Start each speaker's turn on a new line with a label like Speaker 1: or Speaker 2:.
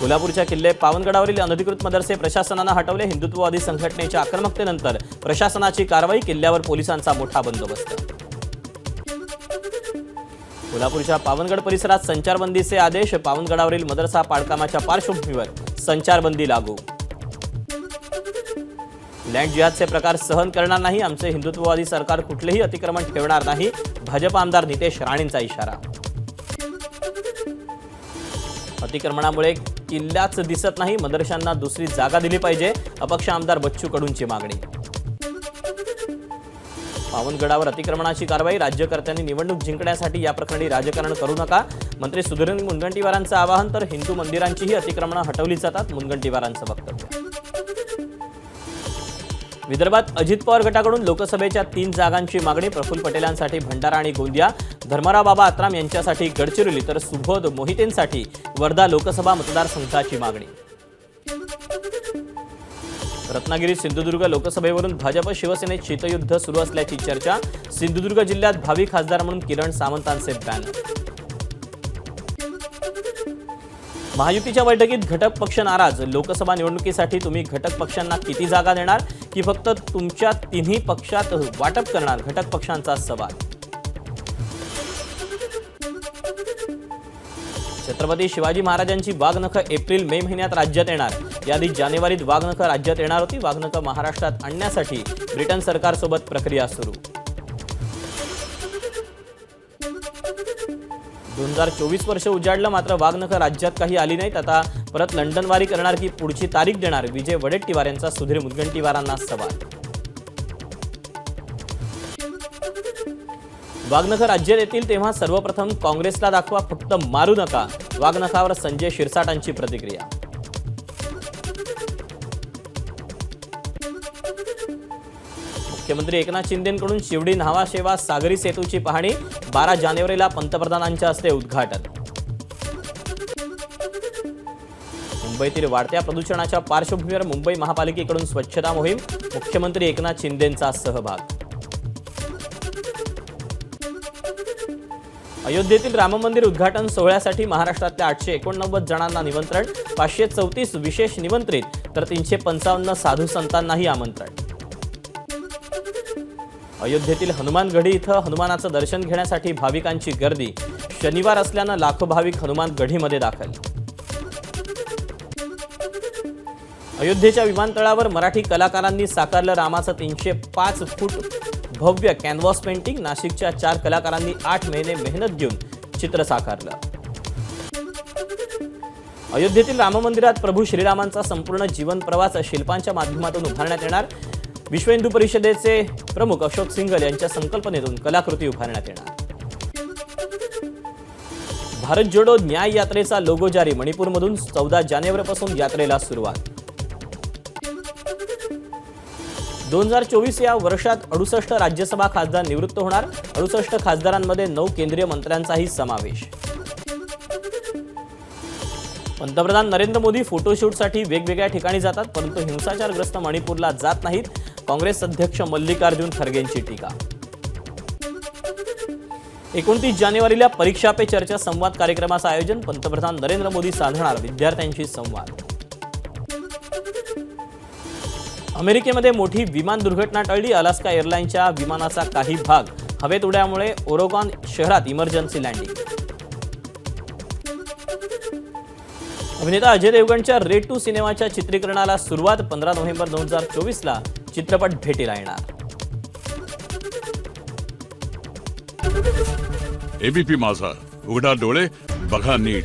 Speaker 1: कोल्हापूरच्या किल्ले पावनगडावरील अनधिकृत मदरसे प्रशासनानं हटवले हिंदुत्ववादी संघटनेच्या आक्रमकतेनंतर प्रशासनाची कारवाई किल्ल्यावर पोलिसांचा मोठा बंदोबस्त. कोल्हापूरच्या पावनगड परिसरात संचारबंदीचे आदेश पावनगडावरील मदरसा पाडकामाच्या पार्श्वभूमीवर संचारबंदी लागू. लँड जिहादचे प्रकार सहन करणार नाही आमचे हिंदुत्ववादी सरकार कुठलेही अतिक्रमण ठेवणार नाही भाजप आमदार नितेश राणेंचा इशारा. अतिक्रमणामुळे किल्ल्याच दिसत नाही. मदरशांना दुसरी जागा दिली पाहिजे. अपक्ष आमदार बच्चू कडूंची मागणी. पावनगडावर अतिक्रमणाची कारवाई. राज्यकर्त्यांनी निवडणूक जिंकण्यासाठी या प्रकरणी राजकारण करू नका. मंत्री सुधीर मुनगंटीवारांचं आवाहन तर हिंदू मंदिरांचीही अतिक्रमणं हटवली जातात मुनगंटीवारांचं वक्तव्य. विदर्भात अजित पवार गटाकडून लोकसभेच्या तीन जागांची मागणी प्रफुल्ल पटेलांसाठी भंडारा आणि गोंदिया धर्मराव बाबा आत्राम यांच्यासाठी गडचिरोली तर सुबोध मोहितेंसाठी वर्धा लोकसभा मतदारसंघाची मागणी. रत्नागिरी सिंधुदुर्ग लोकसभेवरून भाजप शिवसेनेत शीतयुद्ध सुरू असल्याची चर्चा सिंधुदुर्ग जिल्ह्यात भावी खासदार म्हणून किरण सावंतांचे बॅनर. महायुतीच्या बैठकीत घटक पक्ष नाराज. लोकसभा निवडणुकीसाठी तुम्ही घटक पक्षांना किती जागा देणार? की फक्त तुमच्या तिन्ही पक्षात वाटप करणार? घटक पक्षांचा सवाल. छत्रपती शिवाजी महाराजांची वाघनखं एप्रिल मे महिन्यात राज्यात येणार. याआधी जानेवारीत वाघनखं राज्यात येणार होती. वाघनखं महाराष्ट्रात आणण्यासाठी ब्रिटन सरकारसोबत प्रक्रिया सुरू. दोन हजार चोवीस वर्ष उजाडलं मात्र वाघनखं राज्यात काही आली नाहीत. आता परत लंडनवारी करणार की पुढची तारीख देणार? विजय वडेट्टीवार यांचा सुधीर मुनगंटीवारांना सवाल. वाघनखं राज्यात येतील तेव्हा सर्वप्रथम काँग्रेसला दाखवा फक्त मारू नका. वाघनखावर संजय शिरसाटांची प्रतिक्रिया. मुख्यमंत्री एकनाथ शिंदेकडून शिवडी न्हावा सेवा सागरी सेतूची पाहणी बारा जानेवारीला पंतप्रधानांच्या हस्ते उद्घाटन. मुंबईतील वाढत्या प्रदूषणाच्या पार्श्वभूमीवर मुंबई महापालिकेकडून स्वच्छता मोहीम मुख्यमंत्री एकनाथ शिंदेंचा सहभाग. अयोध्येतील राम मंदिर उद्घाटन सोहळ्यासाठी महाराष्ट्रातल्या आठशे एकोणनव्वद जणांना निमंत्रण पाचशे चौतीस विशेष निमंत्रित तर तीनशे पंचावन्न साधू संतांनाही आमंत्रण. अयोध्येतील हनुमानगढी इथं हनुमानाचं दर्शन घेण्यासाठी भाविकांची गर्दी. शनिवार असल्यानं लाखो भाविक हनुमान गढीमध्ये दाखल. अयोध्येच्या विमानतळावर मराठी कलाकारांनी साकारलं रामाचं तीनशे पाच फूट भव्य कॅनव्हास पेंटिंग नाशिकच्या चार कलाकारांनी आठ महिने मेहनत घेऊन चित्र साकारलं. अयोध्येतील राम मंदिरात प्रभू श्रीरामांचा संपूर्ण जीवन प्रवास शिल्पांच्या माध्यमातून उभारण्यात येणार. विश्व हिंदू परिषदेचे प्रमुख अशोक सिंगल यांच्या संकल्पनेतून कलाकृती उभारण्यात येणार. भारत जोडो न्याय यात्रेचा लोगो जारी मणिपूरमधून चौदा जानेवारीपासून यात्रेला सुरुवात. दोन हजार चोवीस या वर्षात अडुसष्ट राज्यसभा खासदार निवृत्त होणार. अडुसष्ट खासदारांमध्ये नऊ केंद्रीय मंत्र्यांचाही समावेश. पंतप्रधान नरेंद्र मोदी फोटोशूटसाठी वेगवेगळ्या ठिकाणी जातात परंतु हिंसाचारग्रस्त मणिपूरला जात नाहीत. काँग्रेस अध्यक्ष मल्लिकार्जुन खरगेंची टीका. एकोणतीस जानेवारीला परीक्षा पे चर्चा संवाद कार्यक्रमाचं आयोजन पंतप्रधान नरेंद्र मोदी साधणार विद्यार्थ्यांशी संवाद. अमेरिकेमध्ये मोठी विमान दुर्घटना टळली. अलास्का एअरलाईनच्या विमानाचा काही भाग हवेत उड्यामुळे ओरोगॉन शहरात इमर्जन्सी लँडिंग. अभिनेता अजय देवगणच्या रेड टू सिनेमाच्या चित्रीकरणाला सुरुवात पंधरा नोव्हेंबर दोन हजार चोवीसला चित्रपट भेटीला येणार.
Speaker 2: एबीपी माझा. उघडा डोळे बघा नीट.